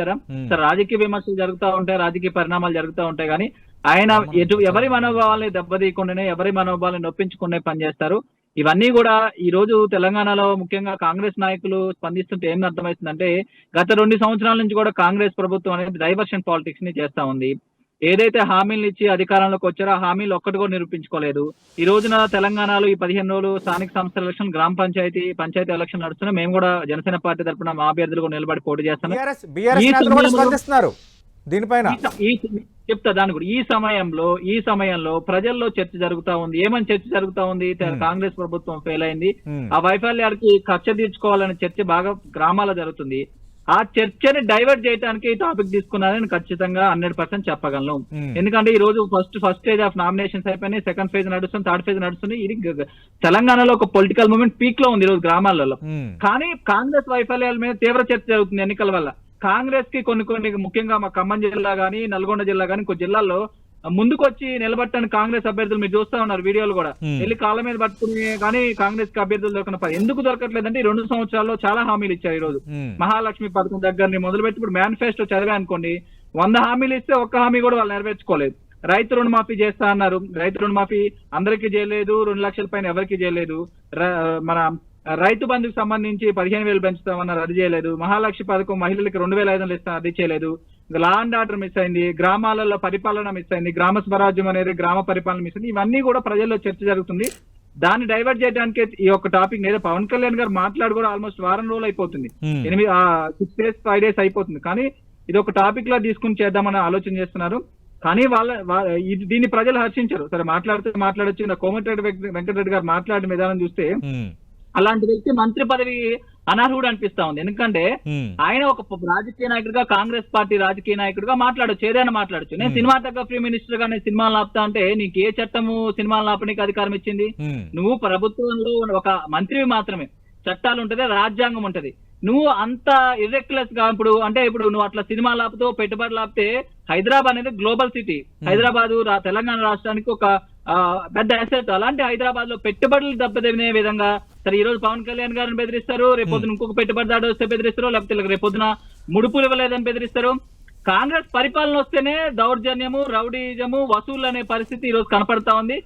సరే. రాజకీయ విమర్శలు జరుగుతూ ఉంటాయి రాజకీయ పరిణామాలు జరుగుతూ ఉంటాయి కానీ ఆయన ఎటు ఎవరి మనోభావాల్ని దెబ్బతీయకుండానే ఎవరి మనోభావాల్ని నొప్పించుకునే పనిచేస్తారు. ఇవన్నీ కూడా ఈ రోజు తెలంగాణలో ముఖ్యంగా కాంగ్రెస్ నాయకులు స్పందిస్తుంటే ఏం అర్థమవుతుందంటే గత రెండు సంవత్సరాల నుంచి కూడా కాంగ్రెస్ ప్రభుత్వం అనేది డైవర్షన్ పాలిటిక్స్ని చేస్తా ఉంది. ఏదైతే హామీలు ఇచ్చి అధికారంలోకి వచ్చారో ఆ హామీలు ఒక్కటి కూడా నిరూపించుకోలేదు. ఈ రోజున తెలంగాణలో ఈ పదిహేను రోజులు స్థానిక సంస్థల ఎలక్షన్ గ్రామ పంచాయతీ పంచాయతీ ఎలక్షన్ నడుస్తున్నాయి. మేము కూడా జనసేన పార్టీ తరపున మా అభ్యర్థులు కూడా నిలబడి పోటీ చేస్తాం బీఆర్ఎస్ బీఆర్ఎస్ ఈ నేతలు కూడా సమయంలో- స్పందిస్తున్నారు దీనిపైన. చెప్తా దాని గురించి. ఈ సమయంలో ఈ సమయంలో ప్రజల్లో చర్చ జరుగుతా ఉంది. ఏమని చర్చ జరుగుతా ఉంది. కాంగ్రెస్ ప్రభుత్వం ఫెయిల్ అయింది. ఆ వైఫల్యాలకి కక్ష తీర్చుకోవాలనే చర్చ బాగా గ్రామాల్లో జరుగుతుంది. ఆ చర్చని డైవర్ట్ చేయడానికి ఈ టాపిక్ తీసుకున్నారని ఖచ్చితంగా హండ్రెడ్ పర్సెంట్ చెప్పగలను. ఎందుకంటే ఈ రోజు first first stage of nominations అయిపోయినాయి సెకండ్ ఫేజ్ నడుస్తుంది థర్డ్ ఫేజ్ నడుస్తుంది ఇది తెలంగాణలో ఒక పొలిటికల్ మూమెంట్ పీక్లో ఉంది ఈ రోజు గ్రామాలలో. కానీ కాంగ్రెస్ వైఫల్యాల మీద తీవ్ర చర్చ జరుగుతుంది ఎన్నికల వల్ల. కాంగ్రెస్కి కొన్ని కొన్ని ముఖ్యంగా మా ఖమ్మం జిల్లా గానీ నల్గొండ జిల్లా గానీ కొన్ని జిల్లాల్లో ముందుకొచ్చి నిలబట్టని కాంగ్రెస్ అభ్యర్థులు మీరు చూస్తా ఉన్నారు వీడియోలు కూడా. వెళ్ళి కాళ్ళ మీద పట్టుకుని కానీ కాంగ్రెస్కి అభ్యర్థులు దొరకన పని. ఎందుకు దొరకట్లేదంటే ఈ రెండు సంవత్సరాల్లో చాలా హామీలు ఇచ్చారు ఈ రోజు మహాలక్ష్మి పథకం దగ్గర మొదలుపెట్టి ఇప్పుడు మేనిఫెస్టో చదివా అనుకోండి వంద హామీలు ఇస్తే ఒక్క హామీ కూడా వాళ్ళు నెరవేర్చుకోలేదు. రైతు రుణమాఫీ చేస్తా అన్నారు. రైతు రుణమాఫీ అందరికీ చేయలేదు రెండు లక్షల పైన ఎవరికి చేయలేదు. మన రైతు బంధుకు సంబంధించి పదిహేను వేలు పెంచుతామన్నారు అది చేయలేదు. మహాలక్ష్మి పథకం మహిళలకు రెండు వేల ఐదు వందలు ఇస్తా అది చేయలేదు. లా అండ్ ఆర్డర్ మిస్ అయింది గ్రామాలలో పరిపాలన మిస్ అయింది గ్రామ స్వరాజ్యం అనేది గ్రామ పరిపాలన మిస్ అయింది. ఇవన్నీ కూడా ప్రజల్లో చర్చ జరుగుతుంది. దాన్ని డైవర్ట్ చేయడానికి ఈ యొక్క టాపిక్ లేదా పవన్ కళ్యాణ్ గారు మాట్లాడి కూడా ఆల్మోస్ట్ వారం రోజులు అయిపోతుంది. ఉమ్, ఎనిమిది సిక్స్ డేస్ ఫైవ్ డేస్ అయిపోతుంది. కానీ ఇది ఒక టాపిక్ లా తీసుకుని చేద్దామని ఆలోచన చేస్తున్నారు. కానీ వాళ్ళ దీన్ని ప్రజలు హర్షించరు. సరే మాట్లాడితే మాట్లాడొచ్చు. కోమటిరెడ్డి వెంక- వెంకటరెడ్డి గారు మాట్లాడిన విధానం చూస్తే ఉమ్, అలాంటి వ్యక్తి మంత్రి పదవి అనర్హుడు అనిపిస్తా ఉంది. ఎందుకంటే ఆయన ఒక రాజకీయ నాయకుడిగా కాంగ్రెస్ పార్టీ రాజకీయ నాయకుడిగా మాట్లాడొచ్చు ఏదైనా మాట్లాడొచ్చు. నేను. సినిమాటోగ్రఫీ మినిస్టర్గా నేను సినిమాలు ఆపుతా అంటే నీకు ఏ చట్టము సినిమాలు ఆపడానికి అధికారం ఇచ్చింది? నువ్వు ప్రభుత్వంలో ఒక మంత్రివి మాత్రమే. చట్టాలు ఉంటది రాజ్యాంగం ఉంటది. నువ్వు అంత ఇర్రెక్లెస్గా ఇప్పుడు అంటే ఇప్పుడు నువ్వు అట్లా సినిమాలు ఆపుతూ పెట్టుబడులు ఆపితే హైదరాబాద్ అనేది గ్లోబల్ సిటీ హైదరాబాద్ తెలంగాణ రాష్ట్రానికి ఒక పెద్ద అసెట్ అలాంటి హైదరాబాద్లో పెట్టుబడులు దెబ్బతినే విధంగా సరే ఈ రోజు పవన్ కళ్యాణ్ గారిని బెదిరిస్తారు రేపొద్దున ఇంకొక పెట్టుబడిదాడు వస్తే బెదిరిస్తారు లేకపోతే రేపొద్దున ముడుపులు ఇవ్వలేదని బెదిరిస్తారు. కాంగ్రెస్ పరిపాలన వస్తేనే దౌర్జన్యము రౌడీజము వసూలు అనే పరిస్థితి ఈ రోజు కనపడతా ఉంది.